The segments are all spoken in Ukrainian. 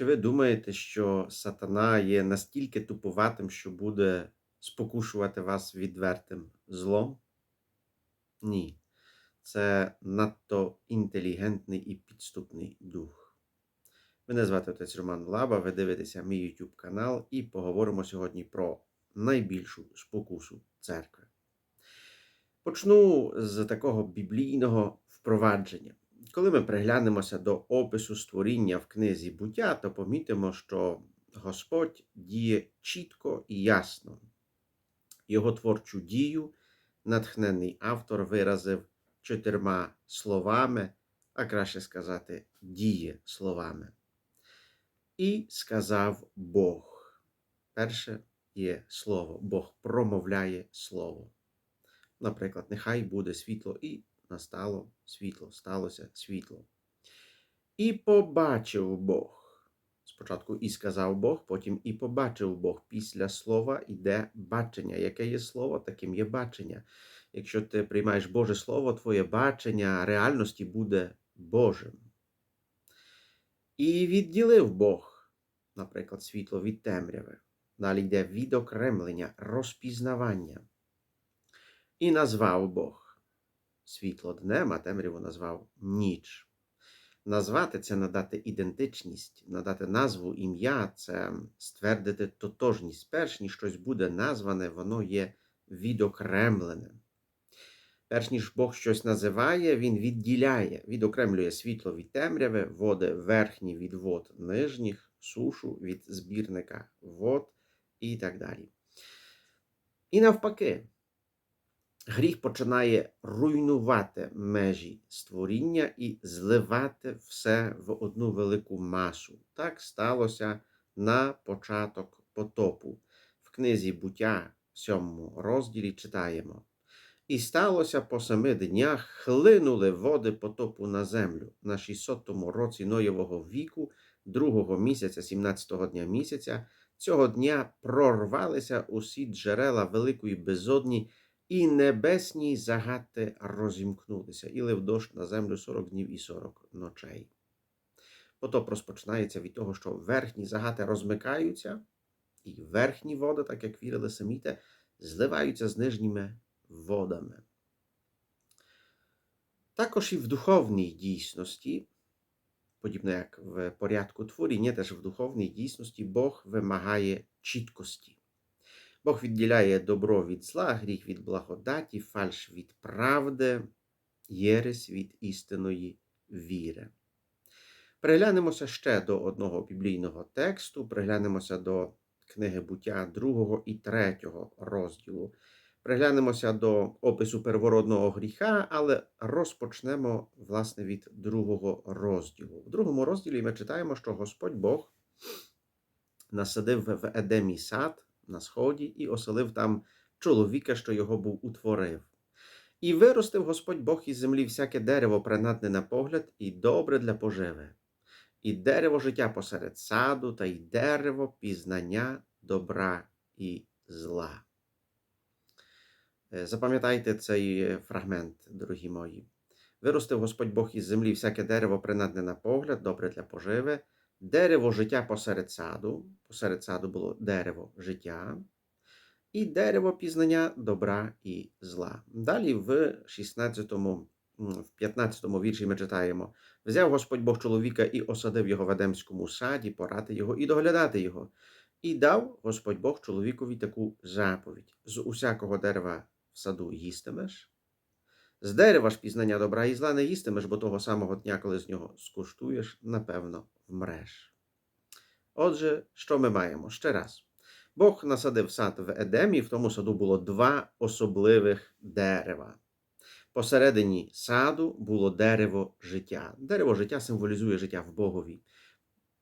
Чи ви думаєте, що сатана є настільки тупуватим, що буде спокушувати вас відвертим злом? Ні. Це надто інтелігентний і підступний дух. Мене звати отець Роман Лаба, ви дивитеся мій YouTube канал і поговоримо сьогодні про найбільшу спокусу церкви. Почну з такого біблійного впровадження. Коли ми приглянемося до опису створіння в книзі буття, то помітимо, що Господь діє чітко і ясно. Його творчу дію натхнений автор виразив чотирма словами, а краще сказати, діє словами. І сказав Бог. Перше є слово. Бог промовляє слово. Наприклад, нехай буде світло, і настало світло, сталося світло. І побачив Бог. Спочатку і сказав Бог, потім і побачив Бог. Після слова йде бачення. Яке є слово, таким є бачення. Якщо ти приймаєш Боже Слово, твоє бачення реальності буде Божим. І відділив Бог, наприклад, світло від темряви. Далі йде відокремлення, розпізнавання. І назвав Бог світло днем, а темряву назвав ніч. Назвати це надати ідентичність, надати назву ім'я це ствердити тотожність. Перш ніж щось буде назване, воно є відокремлене. Перш ніж Бог щось називає, Він відділяє, відокремлює світло від темряви, води верхні від вод нижніх, сушу від збірника вод і так далі. І навпаки, гріх починає руйнувати межі створіння і зливати все в одну велику масу. Так сталося на початок потопу. В книзі буття, сьомому розділі, читаємо. І сталося по семи днях хлинули води потопу на землю на 600-му році Ноєвого віку, другого місяця, 17-го дня місяця. Цього дня прорвалися усі джерела великої безодні, і небесні загати розімкнулися, і лив дощ на землю 40 днів і 40 ночей. Потоп розпочинається від того, що верхні загати розмикаються, і верхні води, так як вірили саміте, зливаються з нижніми водами. Також і в духовній дійсності, подібно як в порядку творіння, теж в духовній дійсності Бог вимагає чіткості. Бог відділяє добро від зла, гріх від благодаті, фальш від правди, єресь від істинної віри. Приглянемося ще до одного біблійного тексту, приглянемося до книги буття 2 і 3 розділу. Приглянемося до опису первородного гріха, але розпочнемо, власне, від другого розділу. В другому розділі ми читаємо, що Господь Бог насадив в Едемі сад на сході і оселив там чоловіка, що його був утворив. І виростив Господь Бог із землі всяке дерево, принадне на погляд, і добре для поживи, і дерево життя посеред саду, та й дерево пізнання добра і зла. Запам'ятайте цей фрагмент, дорогі мої. Виростив Господь Бог із землі всяке дерево, принадне на погляд, добре для поживи, дерево життя посеред саду, посеред саду було дерево життя, і дерево пізнання добра і зла. Далі в 16, в 15 вірші ми читаємо: взяв Господь Бог чоловіка і осадив його в Едемському саді, порати його і доглядати його. І дав Господь Бог чоловікові таку заповідь: з усякого дерева в саду їстимеш, з дерева ж пізнання добра і зла не їстимеш, бо того самого дня, коли з нього скуштуєш, напевно, вмреш. Отже, що ми маємо? Ще раз. Бог насадив сад в Едемі, в тому саду було два особливих дерева. Посередині саду було дерево життя. Дерево життя символізує життя в Богові.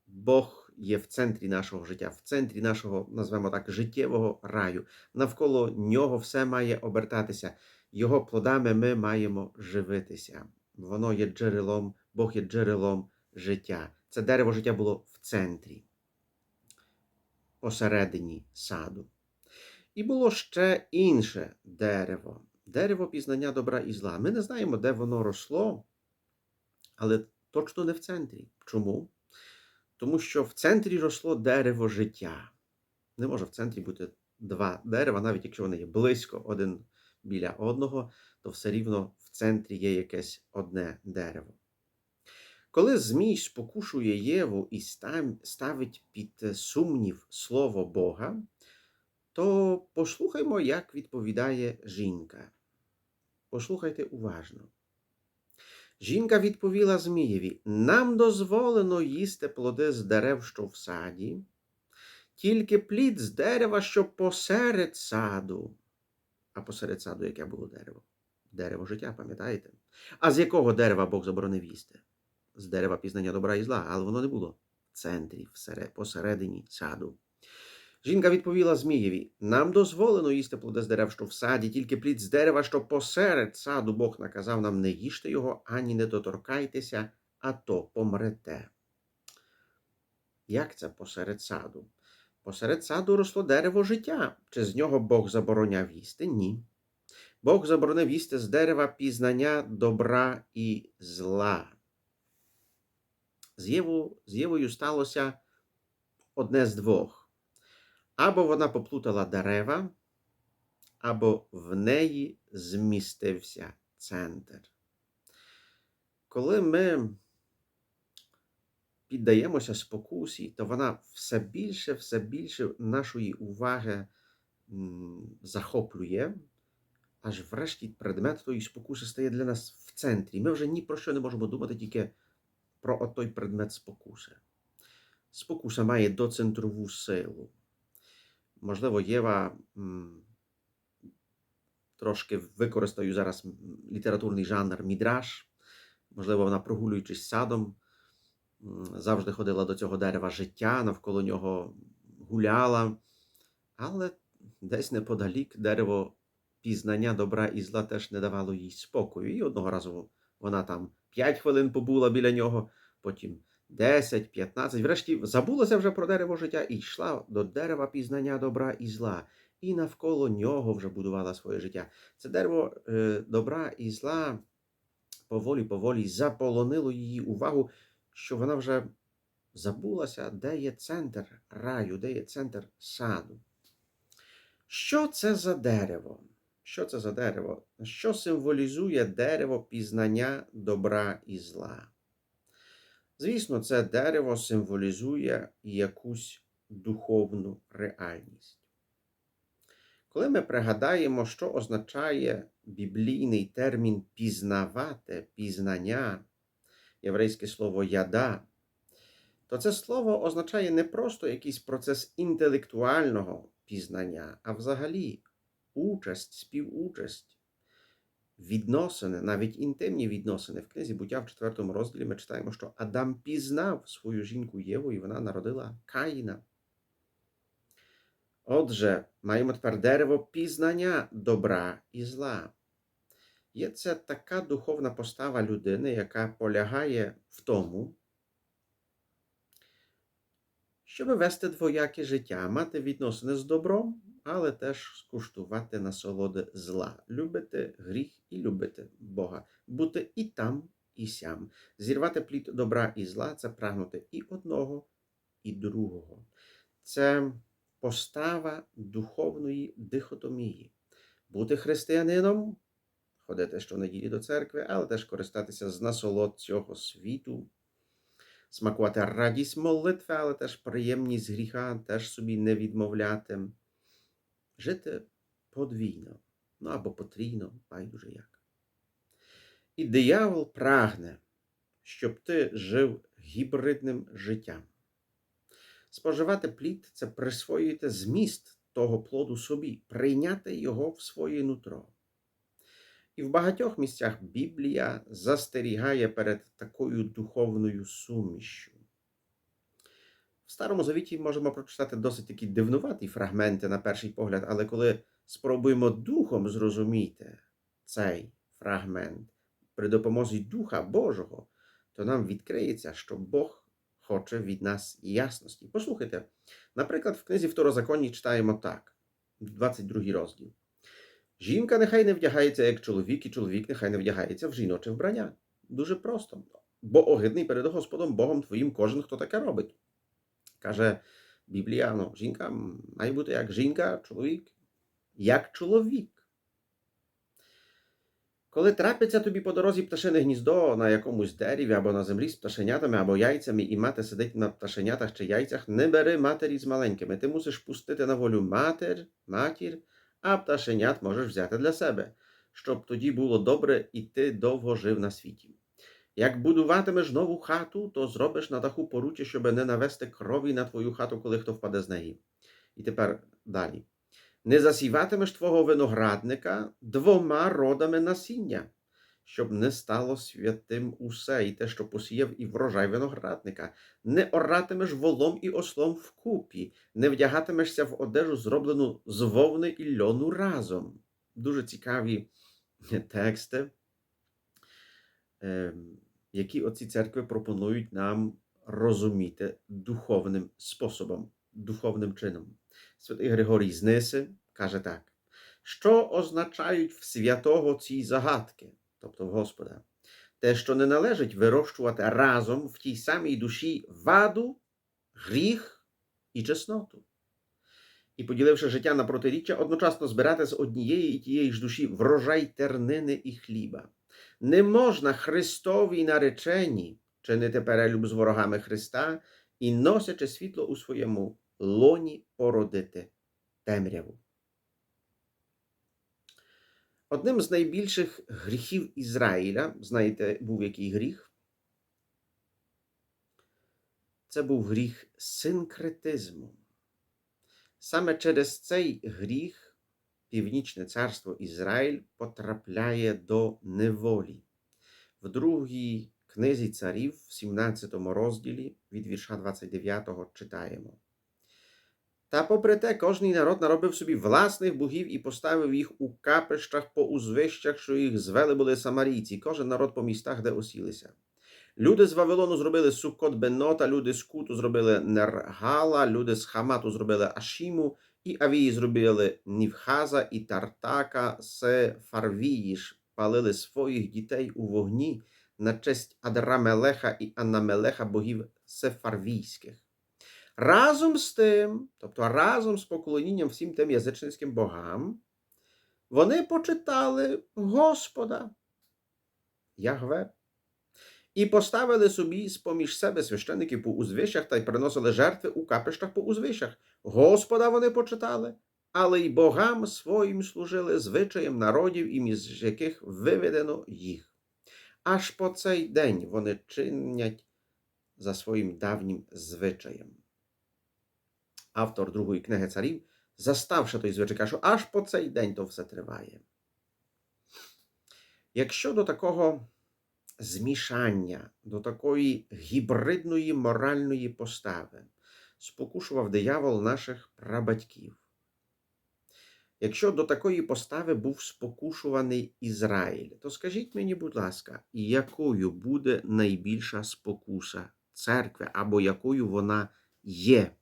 Бог є в центрі нашого життя, в центрі нашого, назвемо так, життєвого раю. Навколо нього все має обертатися. Його плодами ми маємо живитися. Воно є джерелом, Бог є джерелом життя. Це дерево життя було в центрі, посередині саду. І було ще інше дерево дерево пізнання добра і зла. Ми не знаємо, де воно росло, але точно не в центрі. Чому? Тому що в центрі росло дерево життя. Не може в центрі бути два дерева, навіть якщо вони є близько один біля одного, то все рівно в центрі є якесь одне дерево. Коли Змій спокушує Єву і ставить під сумнів слово Бога, то послухаймо, як відповідає жінка. Послухайте уважно. Жінка відповіла Змієві: Нам дозволено їсти плоди з дерев, що в саді, тільки плід з дерева, що посеред саду. А посеред саду яке було дерево? Дерево життя, пам'ятаєте? А з якого дерева Бог заборонив їсти? З дерева пізнання добра і зла, але воно не було в центрі, посередині саду. Жінка відповіла Змієві: Нам дозволено їсти плоди з дерев, що в саді, тільки плід з дерева, що посеред саду Бог наказав нам не їжте його, ані не доторкайтеся, а то помрете. Як це посеред саду? Посеред саду росло дерево життя. Чи з нього Бог забороняв їсти? Ні. Бог заборонив їсти з дерева пізнання добра і зла. З, Єву, з Євою сталося одне з двох. Або вона поплутала дерева, або в неї змістився центр. Коли ми піддаємося спокусі, то вона все більше, все більше нашої уваги захоплює, аж врешті предмет тої спокуси стає для нас в центрі. Ми вже ні про що не можемо думати тільки про отой предмет спокуси. Спокуса має доцентрову силу. Можливо, Єва трошки використаю зараз літературний жанр мідраж. Можливо, вона, прогулюючись садом, завжди ходила до цього дерева життя, навколо нього гуляла. Але десь неподалік дерево пізнання добра і зла теж не давало їй спокою. І одного разу вона там 5 хвилин побула біля нього, потім 10, 15. Врешті забулася вже про дерево життя і йшла до дерева пізнання добра і зла. І навколо нього вже будувала своє життя. Це дерево е, добра і зла поволі поволі заполонило її увагу, що вона вже забулася, де є центр раю, де є центр саду. Що це за дерево? Що це за дерево? Що символізує дерево пізнання добра і зла? Звісно, це дерево символізує якусь духовну реальність. Коли ми пригадаємо, що означає біблійний термін пізнавати, пізнання, єврейське слово яда, то це слово означає не просто якийсь процес інтелектуального пізнання, а взагалі участь, співучасть, відносини, навіть інтимні відносини. В книзі буття в четвертому розділі ми читаємо, що Адам пізнав свою жінку Єву, і вона народила Каїна. Отже, маємо тепер дерево пізнання добра і зла. Є це така духовна постава людини, яка полягає в тому, щоб вести двояке життя, мати відносини з добром, але теж скуштувати насолоди зла, любити гріх і любити Бога, бути і там, і сям, зірвати плід добра і зла це прагнути і одного, і другого. Це постава духовної дихотомії. Бути християнином, ходити щонеділі до церкви, але теж користатися з насолод цього світу, смакувати радість молитви, але теж приємність гріха, теж собі не відмовляти, жити подвійно, ну або потрійно, байдуже як. І диявол прагне, щоб ти жив гібридним життям. Споживати плід це присвоювати зміст того плоду собі, прийняти його в своє нутро. І в багатьох місцях Біблія застерігає перед такою духовною сумішю. В Старому Завіті можемо прочитати досить такі дивнуваті фрагменти на перший погляд, але коли спробуємо духом зрозуміти цей фрагмент при допомозі Духа Божого, то нам відкриється, що Бог хоче від нас ясності. Послухайте, наприклад, в книзі Второзаконні читаємо так, 22 розділ. Жінка нехай не вдягається як чоловік, і чоловік нехай не вдягається в жіноче вбрання. Дуже просто. Бо огидний перед Господом Богом твоїм кожен, хто таке робить. Каже Біблія, ну, жінка має бути як жінка, чоловік, як чоловік. Коли трапиться тобі по дорозі пташине гніздо на якомусь дереві або на землі з пташенятами або яйцями, і мати сидить на пташенятах чи яйцях, не бери матері з маленькими. Ти мусиш пустити на волю матір, матір, а пташенят можеш взяти для себе, щоб тоді було добре і ти довго жив на світі. Як будуватимеш нову хату, то зробиш на даху поруччя, щоб не навести крові на твою хату, коли хто впаде з неї. І тепер далі. Не засіватимеш твого виноградника двома родами насіння, щоб не стало святим усе, і те, що посіяв, і врожай виноградника. Не оратимеш волом і ослом вкупі, не вдягатимешся в одежу, зроблену з вовни і льону разом. Дуже цікаві тексти, ем, які оці церкви пропонують нам розуміти духовним способом, духовним чином. Святий Григорій з Ниси каже так: що означають в святого ці загадки, тобто в Господа, те, що не належить вирощувати разом в тій самій душі ваду, гріх і чесноту. І, поділивши життя на протиріччя, одночасно збирати з однієї і тієї ж душі врожай тернини і хліба. Не можна Христовій нареченні чинити перелюб з ворогами Христа і, носячи світло у своєму лоні породити темряву. Одним з найбільших гріхів Ізраїля, знаєте, був який гріх? Це був гріх синкретизму. Саме через цей гріх Північне царство Ізраїль потрапляє до неволі. В другій книзі царів, в 17 розділі від вірша 29 читаємо. Та попри те, кожний народ наробив собі власних богів і поставив їх у капищах по узвищах, що їх звели були самарійці, кожен народ по містах, де осілися. Люди з Вавилону зробили Суккот Бенота, люди з Куту зробили Нергала, люди з Хамату зробили Ашіму, і Авії зробили Нівхаза і Тартака, Сефарвіїш, палили своїх дітей у вогні на честь Адрамелеха і Аннамелеха богів сефарвійських. Разом з тим, тобто разом з поклонінням всім тим язичницьким богам, вони почитали Господа Ягве і поставили собі з-поміж себе священиків по узвищах та й приносили жертви у капищах по узвищах. Господа вони почитали, але й богам своїм служили звичаєм народів, і між яких виведено їх. Аж по цей день вони чинять за своїм давнім звичаєм автор другої книги царів, заставши той звичай, що аж по цей день то все триває. Якщо до такого змішання, до такої гібридної моральної постави спокушував диявол наших прабатьків, якщо до такої постави був спокушуваний Ізраїль, то скажіть мені, будь ласка, якою буде найбільша спокуса церкви, або якою вона є?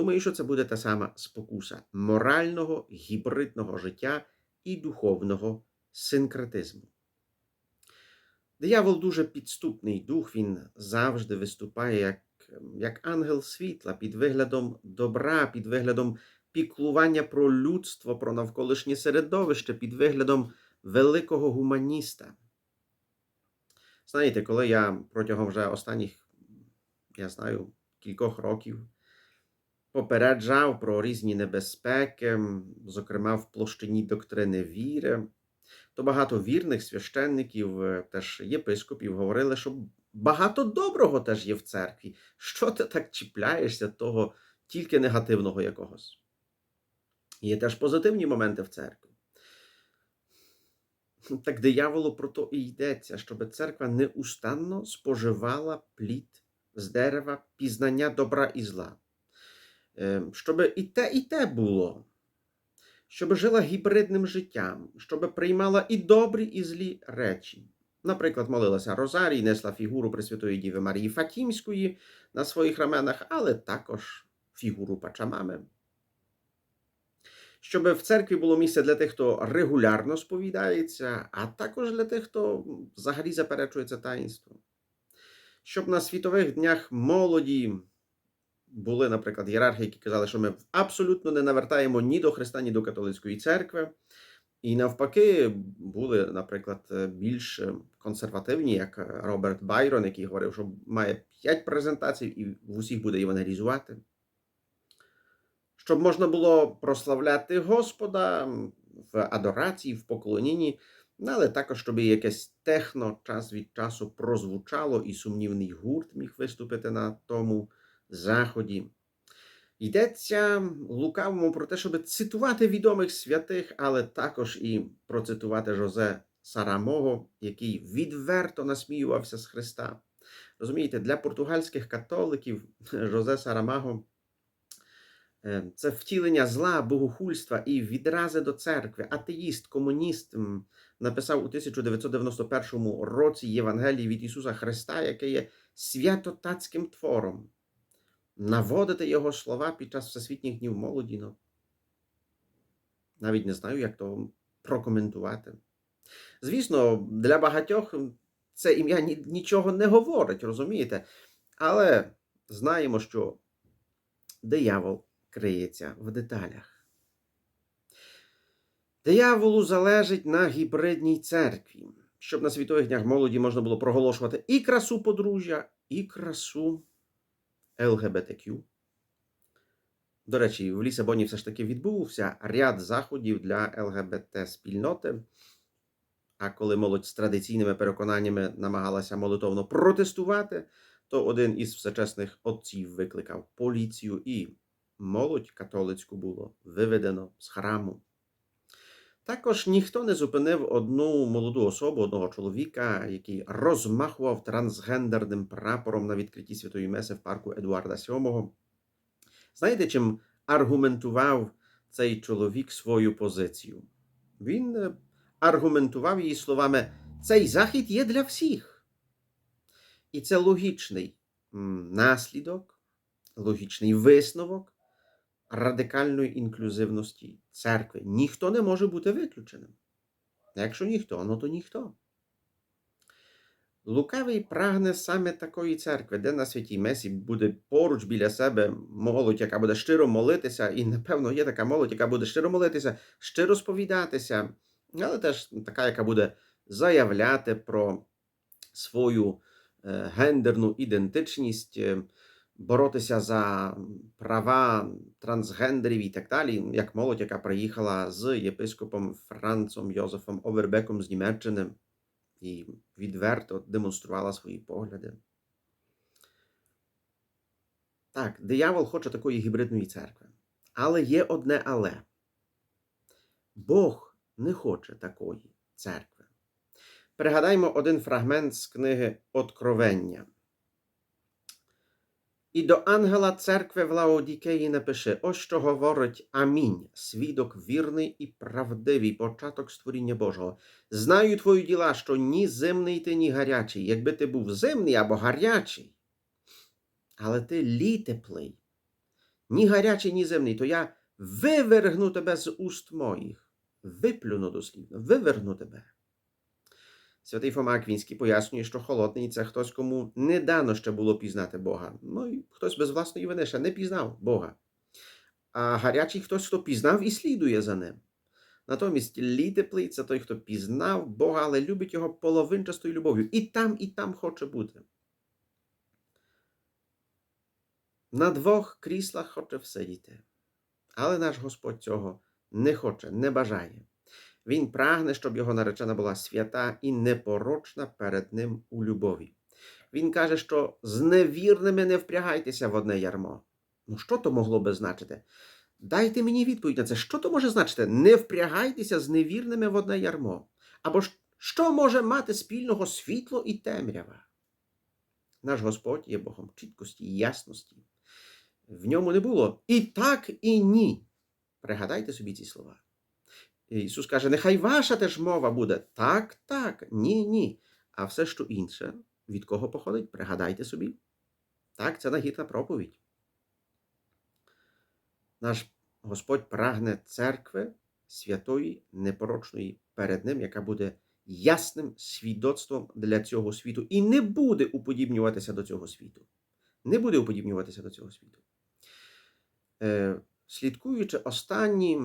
Думаю, що це буде та сама спокуса морального, гібридного життя і духовного синкретизму. Диявол дуже підступний дух, він завжди виступає як, як ангел світла під виглядом добра, під виглядом піклування про людство, про навколишнє середовище, під виглядом великого гуманіста. Знаєте, коли я протягом вже останніх, я знаю, кількох років попереджав про різні небезпеки, зокрема в площині доктрини віри, то багато вірних священників, е, теж єпископів, говорили, що багато доброго теж є в церкві. Що ти так чіпляєшся того тільки негативного якогось? Є теж позитивні моменти в церкві. Так дияволу про то і йдеться, щоб церква неустанно споживала плід з дерева пізнання добра і зла. Ем, щоб і те, і те було, щоб жила гібридним життям, щоб приймала і добрі, і злі речі. Наприклад, молилася Розарій, несла фігуру Пресвятої Діви Марії Фатімської на своїх раменах, але також фігуру Пачамами. Щоб в церкві було місце для тих, хто регулярно сповідається, а також для тих, хто взагалі заперечує це таїнство. Щоб на світових днях молоді були, наприклад, ієрархи, які казали, що ми абсолютно не навертаємо ні до Христа, ні до католицької церкви. І навпаки, були, наприклад, більш консервативні, як Роберт Байрон, який говорив, що має п'ять презентацій і в усіх буде євангелізувати. Щоб можна було прославляти Господа в адорації, в поклонінні, ну, але також, щоб якесь техно час від часу прозвучало, і сумнівний гурт міг виступити на тому заході. Йдеться лукавому про те, щоб цитувати відомих святих, але також і процитувати Жозе Сарамого, який відверто насміювався з Христа. Розумієте, для португальських католиків Жозе Сарамаго е, це втілення зла, богохульства і відрази до церкви. Атеїст, комуніст написав у 1991 році Євангелії від Ісуса Христа, яке є святотацьким твором наводити його слова під час Всесвітніх днів молоді. Ну, навіть не знаю, як то прокоментувати. Звісно, для багатьох це ім'я нічого не говорить, розумієте? Але знаємо, що диявол криється в деталях. Дияволу залежить на гібридній церкві, щоб на світових днях молоді можна було проголошувати і красу подружжя, і красу ЛГБТQ. До речі, в Лісабоні все ж таки відбувся ряд заходів для ЛГБТ-спільноти. А коли молодь з традиційними переконаннями намагалася молитовно протестувати, то один із всечесних отців викликав поліцію, і молодь католицьку було виведено з храму. Також ніхто не зупинив одну молоду особу, одного чоловіка, який розмахував трансгендерним прапором на відкритті святої Меси в парку Едуарда VII. Знаєте, чим аргументував цей чоловік свою позицію? Він е, аргументував її словами: цей захід є для всіх. І це логічний наслідок, логічний висновок радикальної інклюзивності церкви. Ніхто не може бути виключеним. Якщо ніхто, ну то ніхто. Лукавий прагне саме такої церкви, де на святій Месі буде поруч біля себе молодь, яка буде щиро молитися, і, напевно, є така молодь, яка буде щиро молитися, щиро сповідатися, але теж така, яка буде заявляти про свою е, гендерну ідентичність, е, боротися за права трансгендерів і так далі, як молодь, яка приїхала з єпископом Францом Йозефом Овербеком з Німеччини і відверто демонструвала свої погляди. Так, диявол хоче такої гібридної церкви. Але є одне але. Бог не хоче такої церкви. Пригадаймо один фрагмент з книги Откровення. І до ангела церкви в Лаодікеї напиши: ось що говорить Амінь, свідок вірний і правдивий, початок створіння Божого. Знаю твої діла, що ні зимний ти, ні гарячий. Якби ти був зимний або гарячий, але ти літеплий, ні гарячий, ні зимний, то я вивергну тебе з уст моїх, виплюну дослівно, виверну тебе. Святий Фома Аквінський пояснює, що холодний це хтось, кому не дано ще було пізнати Бога. Ну і хтось без власної вини ще не пізнав Бога. А гарячий хтось, хто пізнав і слідує за ним. Натомість літеплий це той, хто пізнав Бога, але любить його половинчастою любов'ю. І там, і там хоче бути. На двох кріслах хоче всидіти. Але наш Господь цього не хоче, не бажає. Він прагне, щоб його наречена була свята і непорочна перед ним у любові. Він каже, що з невірними не впрягайтеся в одне ярмо. Ну, що то могло би значити? Дайте мені відповідь на це. Що то може значити? Не впрягайтеся з невірними в одне ярмо. Або що може мати спільного світло і темрява? Наш Господь є Богом чіткості і ясності. В ньому не було і так, і ні. Пригадайте собі ці слова. Ісус каже, нехай ваша теж мова буде. Так, так, ні, ні. А все, що інше, від кого походить, пригадайте собі. Так, це нагідна проповідь. Наш Господь прагне церкви святої, непорочної перед Ним, яка буде ясним свідоцтвом для цього світу і не буде уподібнюватися до цього світу. Не буде уподібнюватися до цього світу. Е, слідкуючи останні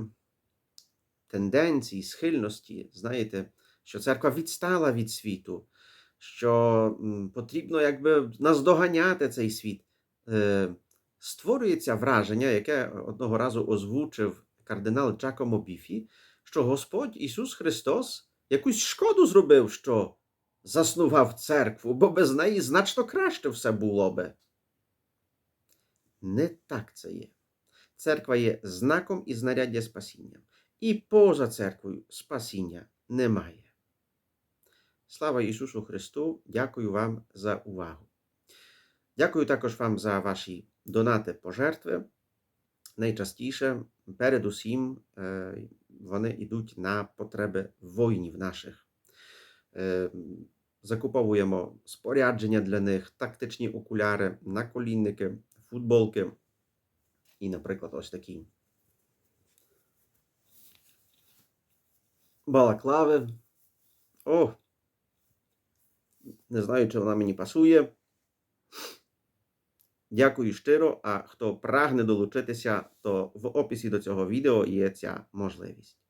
тенденції, схильності, знаєте, що церква відстала від світу, що потрібно якби наздоганяти цей світ. Е, створюється враження, яке одного разу озвучив кардинал Джакомо Біфі, що Господь Ісус Христос якусь шкоду зробив, що заснував церкву, бо без неї значно краще все було би. Не так це є. Церква є знаком і знаряддя спасіння. І поза церквою спасіння немає. Слава Ісусу Христу! Дякую вам за увагу. Дякую також вам за ваші донати пожертви. Найчастіше, передусім, е, вони йдуть на потреби воїнів наших. Е, Закуповуємо спорядження для них, тактичні окуляри, наколінники, футболки і, наприклад, ось такі балаклави. О! Не знаю, чи вона мені пасує. Дякую щиро. А хто прагне долучитися, то в описі до цього відео є ця можливість.